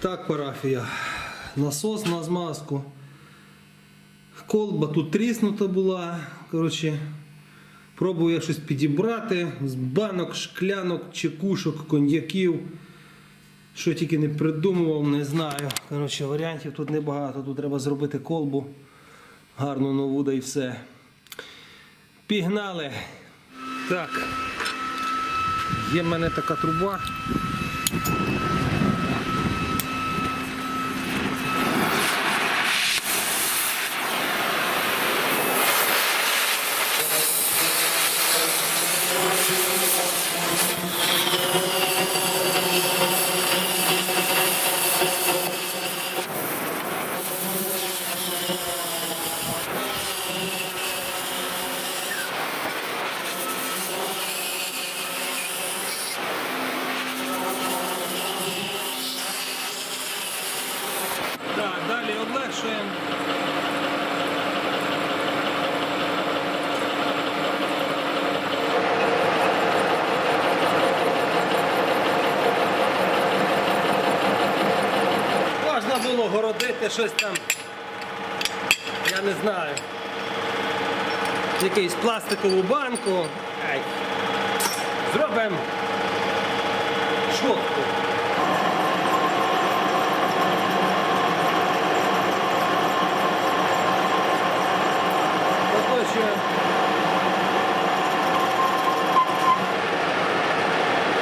Так, парафія. Насос на змазку. Колба тут тріснута була. Коротше, пробую я щось підібрати з банок, шклянок, чекушок, коньяків. Що тільки не придумував, не знаю. Коротше, варіантів тут небагато. Тут треба зробити колбу. Гарну нову да і все. Пігнали. Так. Є в мене така труба. Так, далі облегшуємо. Можна було городити щось там. Я не знаю. Якусь пластикову банку. Зробимо шотку.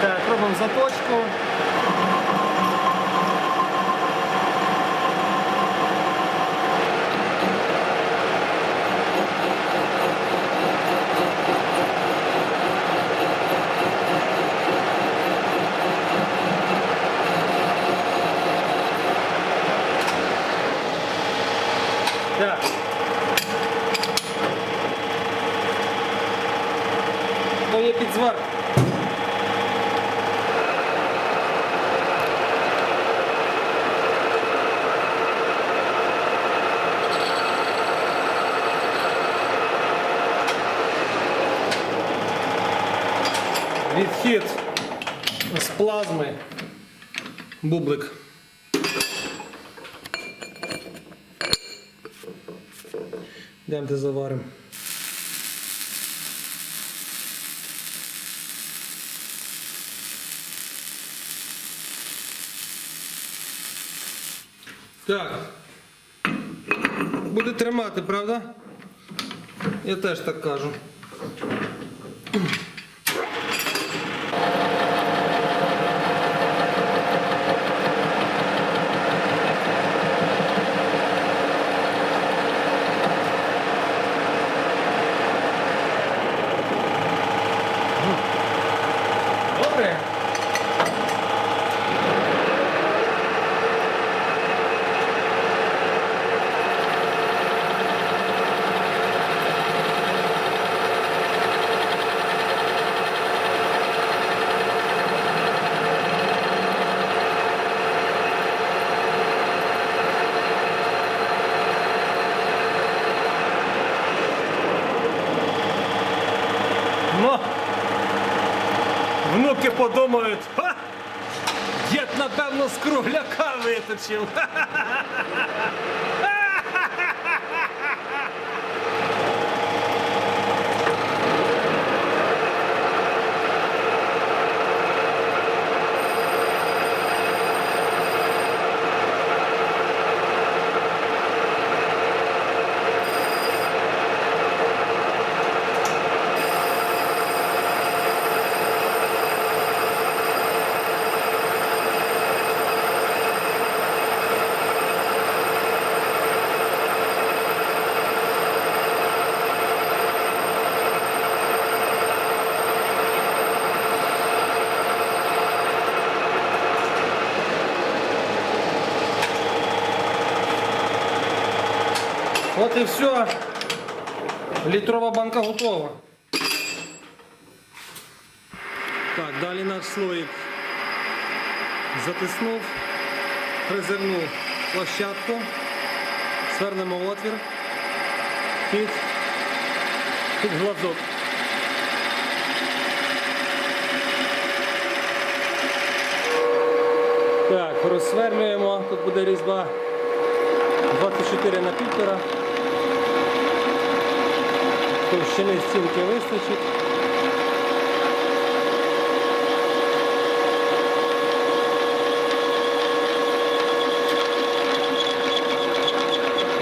Так, робимо заточку. Так. То є підзвар. Відхід з плазми. Бублик. Йдемте заваримо. Так. Буде тримати, правда? Я теж так кажу. Кругляка виточив. От і все. Літрова банка готова. Так, далі наш слоїк затиснув, приземнув площадку Сверлимо отвір під, під глазок. Так, розсверлюємо. Тут буде різьба 24 на 1,5. Товщини стінки вистачить.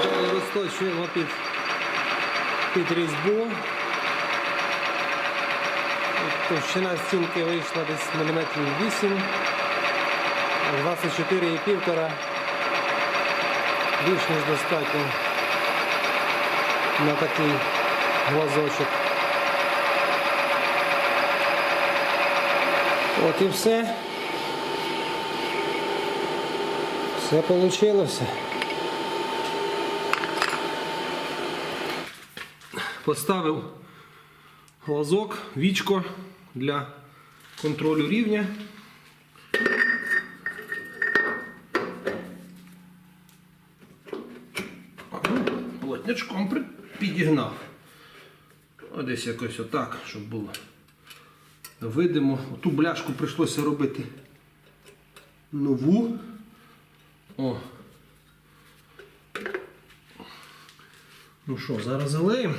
Далі розточуємо під, під різьбу. Товщина стінки вийшла десь міліметрів 8. 24,5 більш ніж достатньо на такий глазочок. От і все. Все вийшло. Поставив глазок, вічко для контролю рівня. Полотнячком при- підігнав. О, десь якось отак, щоб було видимо. Ту бляшку прийшлося робити нову. О. Ну що, зараз залеємо.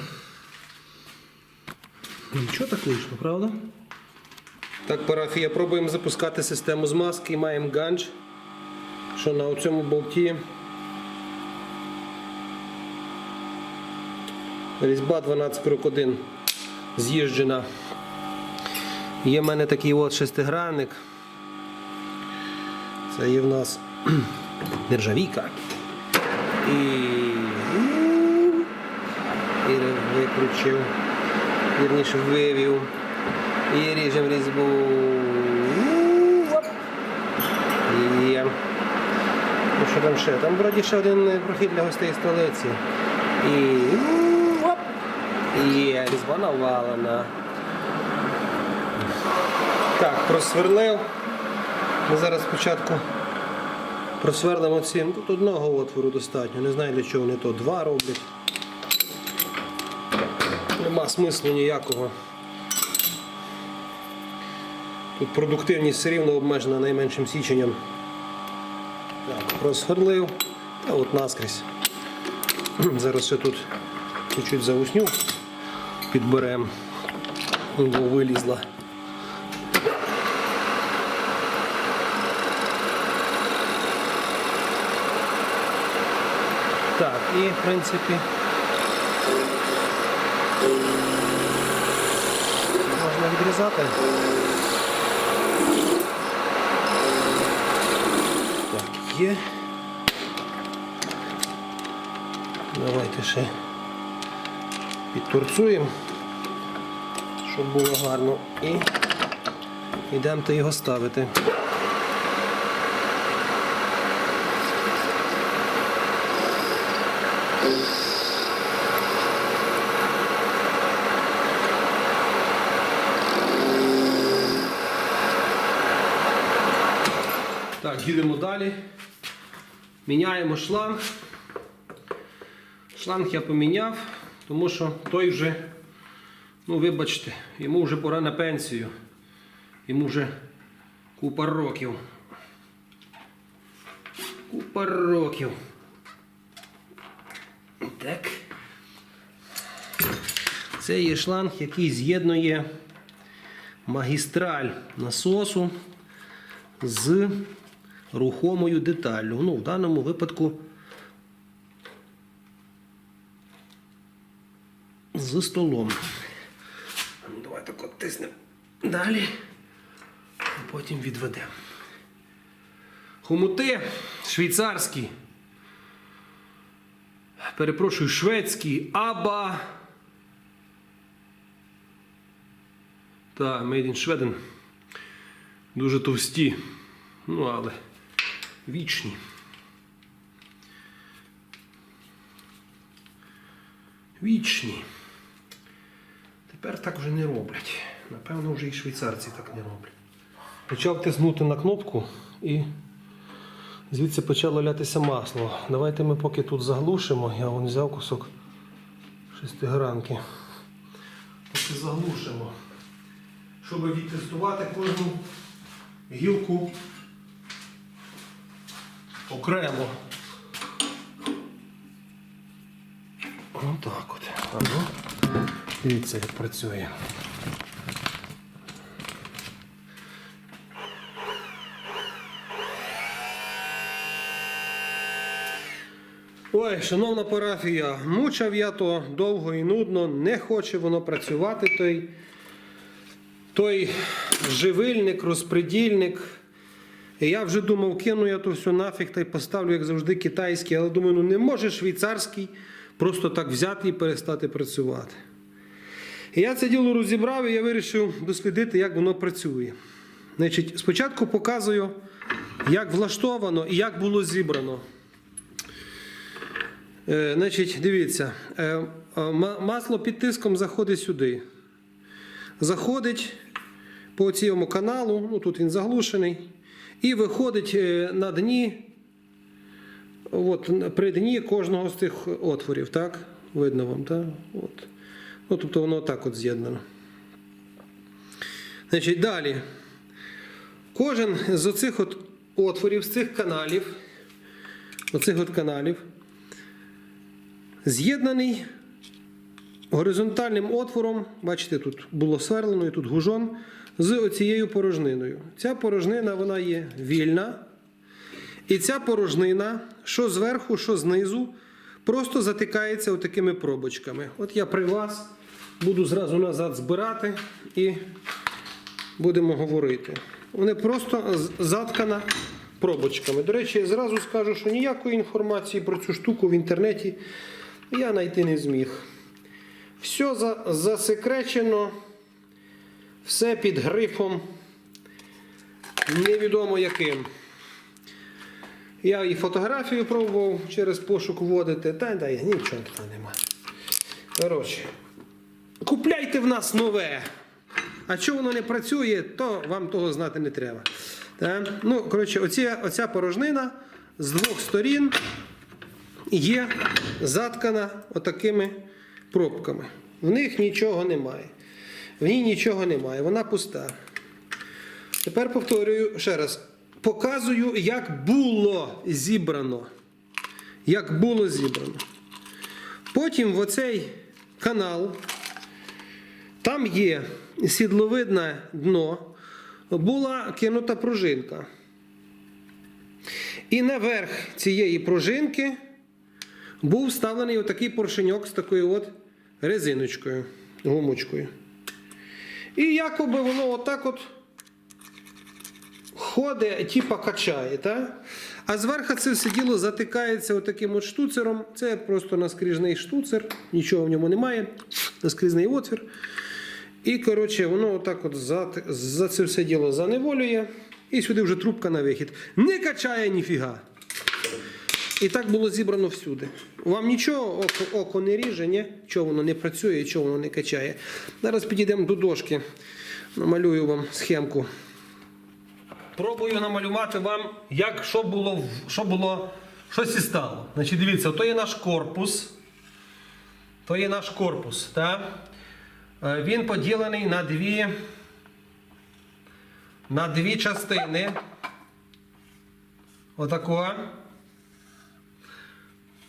Нічого так вийшло, правда? Так, парафія, пробуємо запускати систему змазки. Маємо ганч, що на цьому болті Різьба 1241 з'їжджена. Є в мене такий от шестигранник. Це є в нас нержавійка. І, і викручив, вірніше вивів. І ріжемо різьбу. Є. Ну що там ще? Там вроді ще один прохід для гостей столиці. І. Є, різьба навалена. Так, просверлив. Ми зараз спочатку просверлимо цим. Тут одного отвору достатньо. Не знаю для чого вони то два роблять. Нема смислу ніякого. Тут продуктивність все рівно обмежена найменшим січенням. Так, просверлив. Та от наскрізь. Зараз ще тут чуть-чуть загусню підберемо, бо вилізла. Так, і в принципі можна відрізати. Так, є. Давайте ще підторцуємо, щоб було гарно. І йдемо його ставити. Так, їдемо далі. Міняємо шланг. Шланг я поміняв, тому що той вже, ну вибачте, йому вже пора на пенсію. Йому вже купа років. Купа років. Так. Це є шланг, який з'єднує магістраль насосу з рухомою деталлю. Ну, в даному випадку з столом. Ну, Давай так от тиснемо далі, а потім відведемо. Хомути швейцарські. Перепрошую, шведські аба. Та, Made in Sweden. Дуже товсті. Ну, але вічні. Вічні. Тепер так вже не роблять. Напевно, вже і швейцарці так не роблять. Почав тиснути на кнопку і Звідси почало лятися масло. Давайте ми поки тут заглушимо. Я вон взяв кусок шестигранки. Поки заглушимо. Щоб відтестувати кожну гілку окремо. Отак от. Дивіться, як працює. Ой, шановна парафія, мучав я то довго і нудно, не хоче воно працювати той, той живильник, розпредільник. І я вже думав, кину я то все нафіг та й поставлю, як завжди, китайський, але думаю, ну не може швейцарський просто так взяти і перестати працювати. І я це діло розібрав і я вирішив дослідити, як воно працює. Значить, спочатку показую, як влаштовано і як було зібрано. Е, значить, дивіться, е, е, масло під тиском заходить сюди. Заходить по цьому каналу, ну тут він заглушений, і виходить на дні, от, при дні кожного з тих отворів, так? Видно вам, так? От. Ну, тобто воно так от з'єднано. Значить, далі. Кожен з оцих от отворів, з цих каналів, оцих от каналів, з'єднаний горизонтальним отвором, бачите, тут було сверлено і тут гужон, з оцією порожниною. Ця порожнина вона є вільна. І ця порожнина, що зверху, що знизу, просто затикається отакими пробочками. От я при вас буду зразу назад збирати і будемо говорити. Вони просто заткана пробочками. До речі, я зразу скажу, що ніякої інформації про цю штуку в інтернеті я знайти не зміг. Все засекречено, все під грифом, невідомо яким. Я і фотографію пробував через пошук вводити, та дай, нічого там немає. Коротше, купляйте в нас нове. А що воно не працює, то вам того знати не треба. Та? Ну, коротше, оця, оця порожнина з двох сторін є заткана отакими пробками. В них нічого немає. В ній нічого немає, вона пуста. Тепер повторюю ще раз. Показую, як було зібрано. Як було зібрано. Потім в оцей канал, там є сідловидне дно, була кинута пружинка. І наверх цієї пружинки був вставлений отакий поршеньок з такою от резиночкою, гумочкою. І якоби воно отак от ходить, типа качає. Та? А зверху це все діло затикається отаким от штуцером. Це просто наскрізний штуцер, нічого в ньому немає, наскрізний отвір. І, коротше, воно отак от за, за це все діло заневолює. І сюди вже трубка на вихід. Не качає ніфіга. І так було зібрано всюди. Вам нічого око, око не ріже, ні? чого воно не працює, чого воно не качає. Зараз підійдемо до дошки. Намалюю вам схемку. Пробую намалювати вам, як що було, що було, щось і стало. Значить, дивіться, то є наш корпус. То є наш корпус. Так? Е, Він поділений на дві, на дві частини. Отако.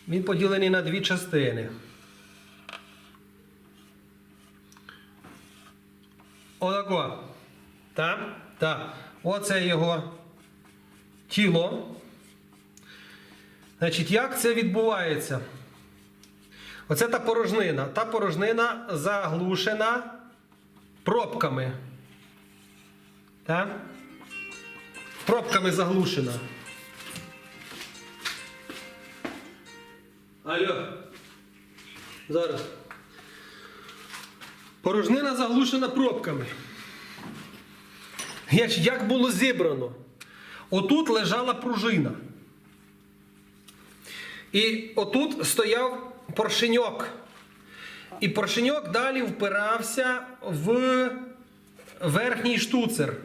Він поділений на дві частини. Отако. Так? Так. Оце його тіло. Значить, як це відбувається? Оце та порожнина. Та порожнина заглушена пробками. Так? Пробками заглушена. Алло. Зараз. Порожнина заглушена пробками. Як було зібрано? Отут лежала пружина. І отут стояв поршеньок. І поршеньок далі впирався в верхній штуцер.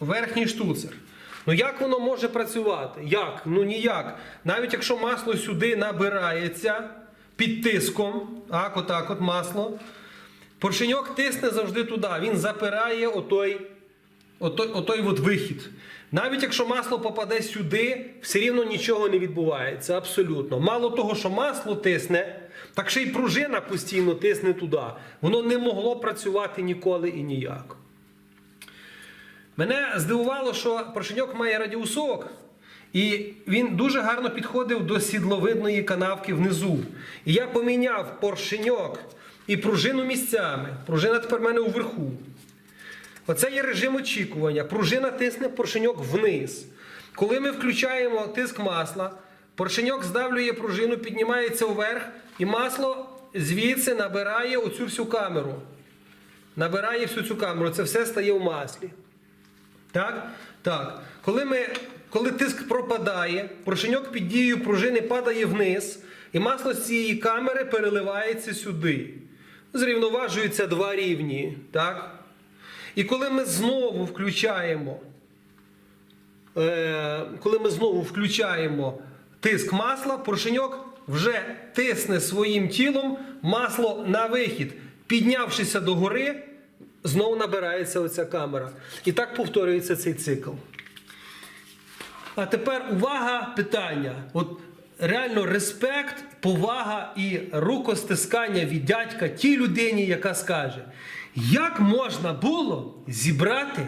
Верхній штуцер. Ну як воно може працювати? Як? Ну ніяк. Навіть якщо масло сюди набирається під тиском, так, отак от масло, поршеньок тисне завжди туди. Він запирає отой, отой, отой от вихід. Навіть якщо масло попаде сюди, все рівно нічого не відбувається. Абсолютно. Мало того, що масло тисне, так ще й пружина постійно тисне туди. Воно не могло працювати ніколи і ніяк. Мене здивувало, що поршеньок має радіусовок, і він дуже гарно підходив до сідловидної канавки внизу. І я поміняв поршеньок і пружину місцями. Пружина тепер в мене уверху. Оце є режим очікування. Пружина тисне поршеньок вниз. Коли ми включаємо тиск масла, поршеньок здавлює пружину, піднімається вверх, і масло звідси набирає оцю всю камеру. Набирає всю цю камеру. Це все стає в маслі. Так? Так. Коли, ми, коли тиск пропадає, поршеньок під дією пружини падає вниз, і масло з цієї камери переливається сюди. Зрівноважуються два рівні. Так? І коли ми знову включаємо, е, коли ми знову включаємо тиск масла, поршеньок вже тисне своїм тілом масло на вихід. Піднявшися до гори, знову набирається оця камера. І так повторюється цей цикл. А тепер увага, питання. От реально респект, повага і рукостискання від дядька тій людині, яка скаже, як можна було зібрати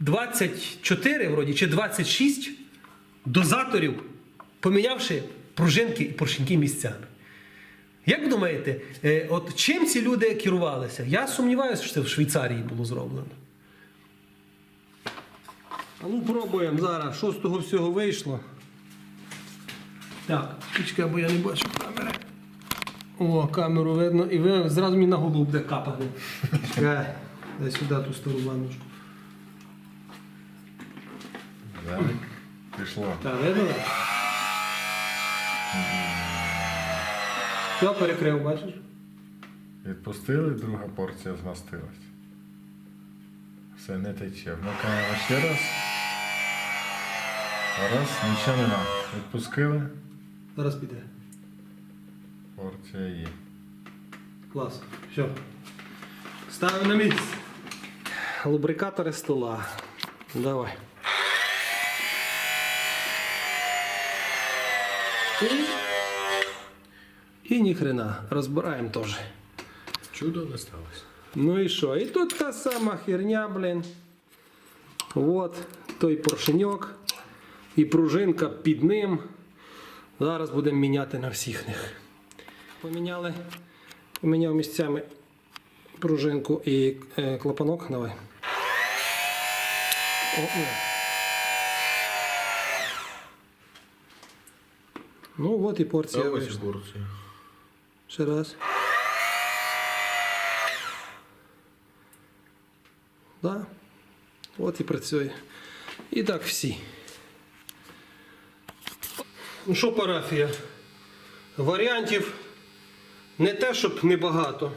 24 вроді, чи 26 дозаторів, помінявши пружинки і поршеньки місцями. Як ви думаєте, е, от чим ці люди керувалися? Я сумніваюся, що це в Швейцарії було зроблено. А ну пробуємо зараз, що з того всього вийшло. Так, чекай, бо я не бачу камери. О, камеру видно, і ви зразу мені на голову буде капати. Чекай, дай сюди ту стару ванночку. Так, пішло. Так, видно? Все перекрив, бачиш? Відпустили, друга порція змастилась. Все, не тече. Вмикаємо ще раз. Раз, нічого нема. Відпускили. Зараз піде. Порція є. Клас. Все. Ставимо на місце. Лубрикатори стола. Давай. І, і ніхрена. Розбираємо теж. Чудо не сталося. Ну і що? І тут та сама херня, блін. От той поршеньок і пружинка під ним. Зараз будемо міняти на всіх них. Поміняли. Поміняв місцями пружинку і е, клапанок. Давай. О, о. Ну от і порція вийшла. порція. Ще раз. Да? От і працює. І так всі. Ну що, парафія? Варіантів не те, щоб небагато.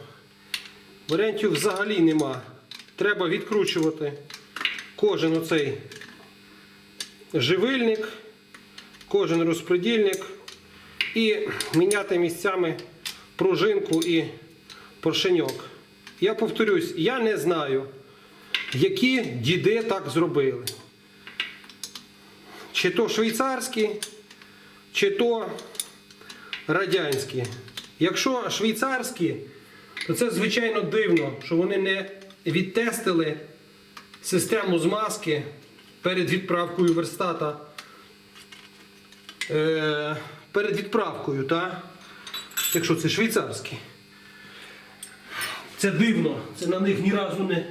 Варіантів взагалі нема. Треба відкручувати кожен оцей живильник, кожен розпредільник і міняти місцями пружинку і поршеньок. Я повторюсь, я не знаю, які діди так зробили. Чи то швейцарські, чи то радянські. Якщо швейцарські, то це звичайно дивно, що вони не відтестили систему змазки перед відправкою верстата. Е, перед відправкою, та? якщо це швейцарські. Це дивно, це на них ні разу не,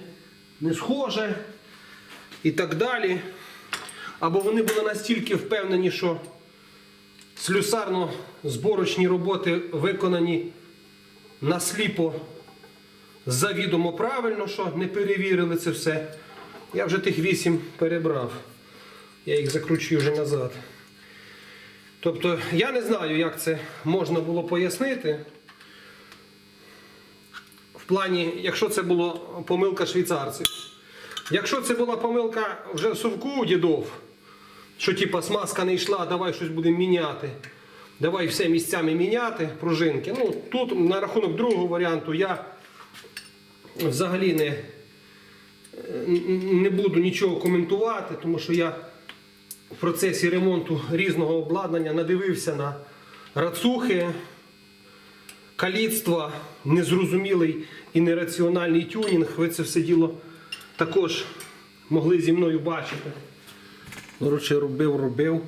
не схоже і так далі. Або вони були настільки впевнені, що слюсарно-зборочні роботи виконані насліпо завідомо правильно, що не перевірили це все. Я вже тих вісім перебрав. Я їх закручую вже назад. Тобто я не знаю, як це можна було пояснити. В плані, якщо це була помилка швейцарців. Якщо це була помилка вже в совку дідов, що типа смазка не йшла, давай щось будемо міняти. Давай все місцями міняти, пружинки. Ну, тут на рахунок другого варіанту я взагалі не, не буду нічого коментувати, тому що я в процесі ремонту різного обладнання надивився на рацухи, каліцтва, незрозумілий і нераціональний тюнінг. Ви це все діло також могли зі мною бачити. Коротше, робив, робив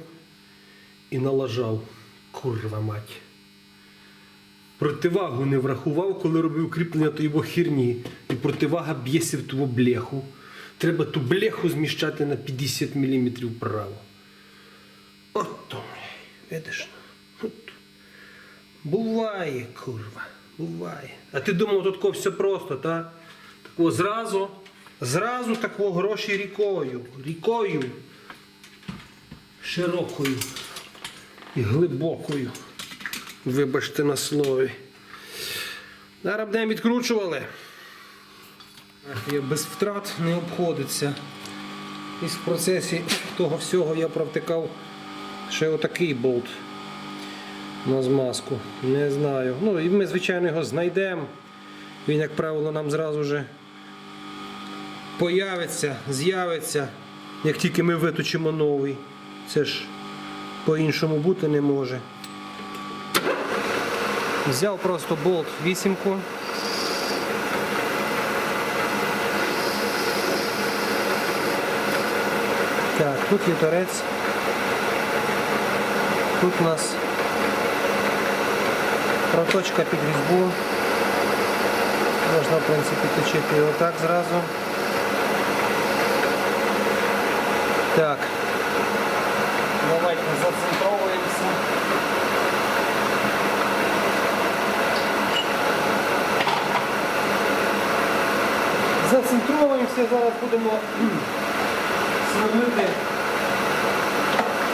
і налажав. Курва мать. Противагу не врахував, коли робив кріплення тої херні. І противага б'ється в ту блеху. Треба ту блеху зміщати на 50 мм вправо. Ото, видиш? От. Буває, курва, буває. А ти думав, тут все просто, так? Тако зразу, зразу тако гроші рікою, рікою, широкою і глибокою. Вибачте на слові. Зараз будемо відкручували. Без втрат не обходиться. І в процесі того всього я провтикав ще отакий болт на змазку. Не знаю. Ну і ми, звичайно, його знайдемо. Він, як правило, нам зразу же появиться, з'явиться, як тільки ми виточимо новий. Це ж по-іншому бути не може. Взяв просто болт вісімку. Так, тут є торець. Тут у нас проточка під різьбу. Можна, в принципі, точити його так зразу. Так. Давайте зацентровуємося. Зацентровуємося, зараз будемо сверлити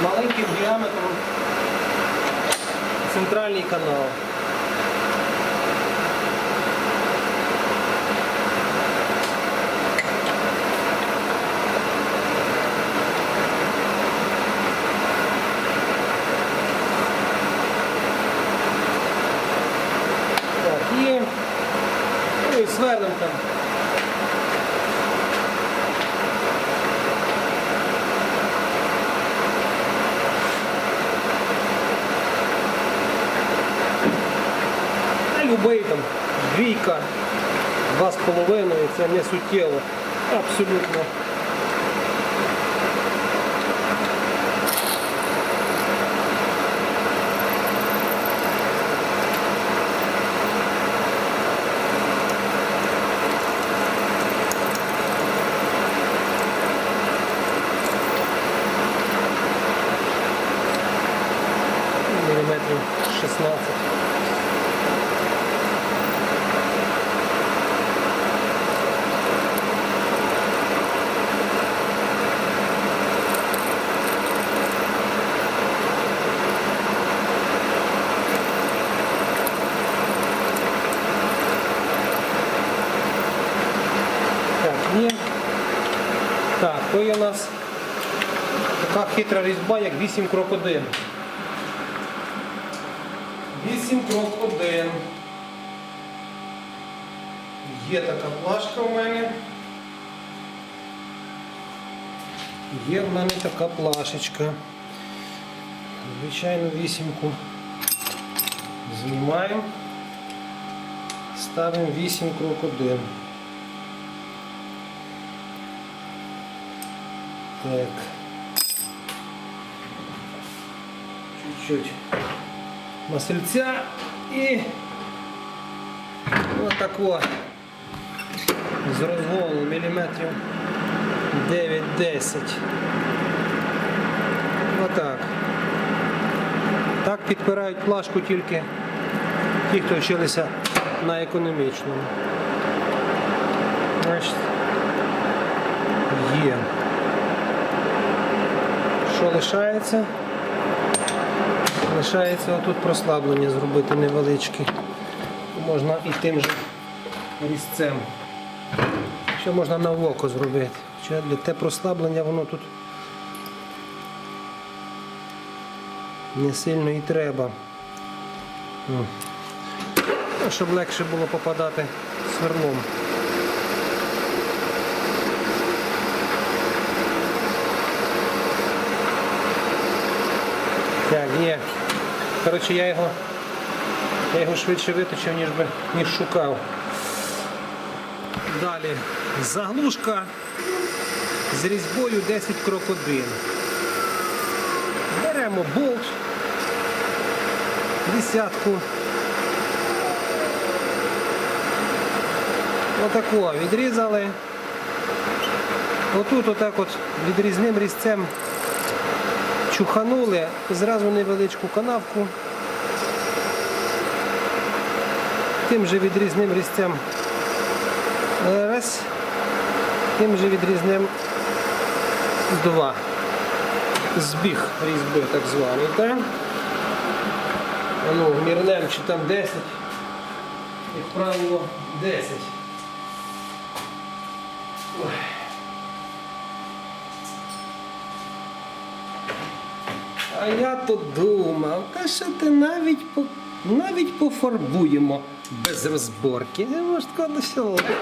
маленьким діаметром центральний канал. 2,5, це не суттєво, абсолютно. міліметрів 16. Є у нас така хитра різьба, як 8 крок 1. 8 крок 1. Є така плашка у мене. Є в мене така плашечка. Звичайно, вісімку знімаємо. Ставимо 8 крок 1. Так. Чуть-чуть масельця і отако з розгону міліметрів 9-10. Отак. Так підпирають плашку тільки ті, хто вчилися на економічному. Значить, є. Що лишається? Лишається отут прослаблення зробити невеличке. Можна і тим же різцем. Що можна на око зробити. Хоча для тепрослаблення воно тут не сильно і треба. Ну, Щоб легше було попадати сверлом. Так, є. Коротше, я його, я його швидше виточив, ніж би ніж шукав. Далі заглушка з різьбою 10 крок 1. Беремо болт, десятку. Отако відрізали. Отут отак от відрізним різцем чуханули, зразу невеличку канавку. Тим же відрізним різцем раз, тим же відрізним два. Збіг різьби так званий, так? А ну, мірнем чи там 10, як правило, 10. Ой. А я то думав, та що ти навіть по, навіть пофарбуємо без розборки. Я можу сказати, все легко.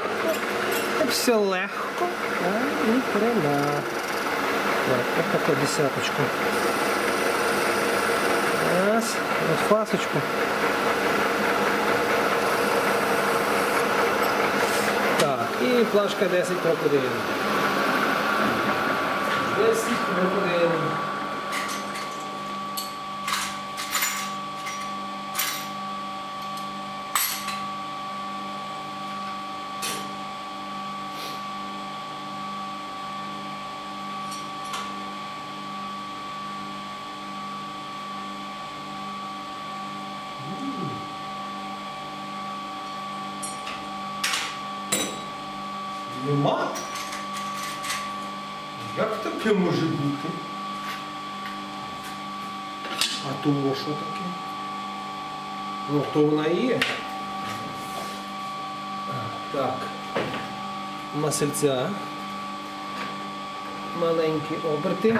Так все легко. А ні хрена. Так, ось таку десяточку. Раз, от фасочку. Так, і плашка 10 крокодилів. 10 крокодилів. Нема? Як таке може бути? А то що таке? Ну, то вона і є. Так. Масельця. Маленькі оберти.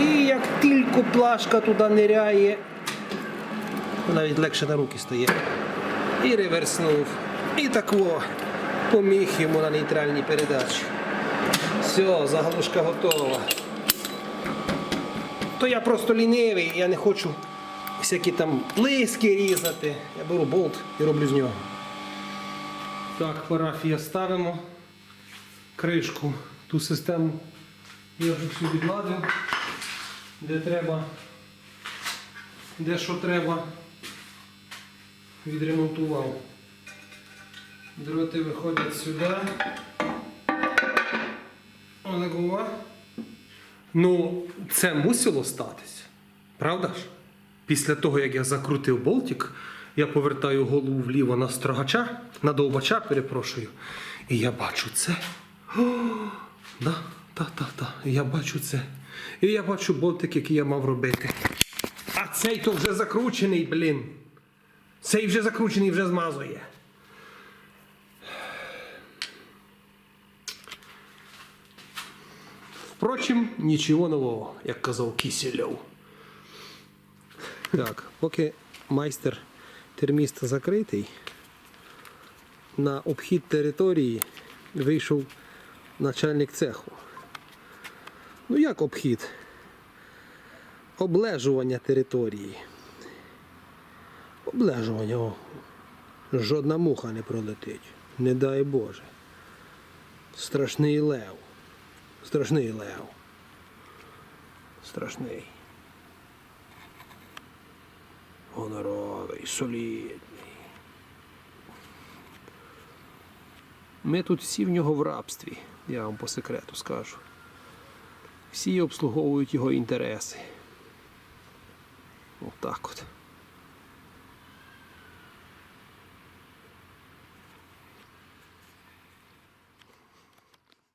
І як тільки плашка туди ниряє, навіть легше на руки стає. І реверснув. І так поміг йому на нейтральній передачі. Все, заглушка готова. То я просто лінивий, я не хочу всякі там плиски різати. Я беру болт і роблю з нього. Так, парафія ставимо кришку, ту систему. Я вже всю відладив, де треба, де що треба, відремонтував. Дроти виходять сюди. Олегова. Ну, це мусило статись. Правда ж? Після того, як я закрутив болтик, я повертаю голову вліво на строгача, на довбача, перепрошую. І я бачу це. О, да, та, та, та. Я бачу це. І я бачу болтик, який я мав робити. А цей то вже закручений, блін. Цей вже закручений, вже змазує. Впрочем, нічого нового, як казав Кісельов. Так, поки майстер терміст закритий, на обхід території вийшов начальник цеху. Ну як обхід? Облежування території. Облежування. О. Жодна муха не пролетить. Не дай Боже. Страшний лев. Страшний лев. Страшний. Гоноровий, солідний. Ми тут всі в нього в рабстві, я вам по секрету скажу. Всі обслуговують його інтереси. Отак от.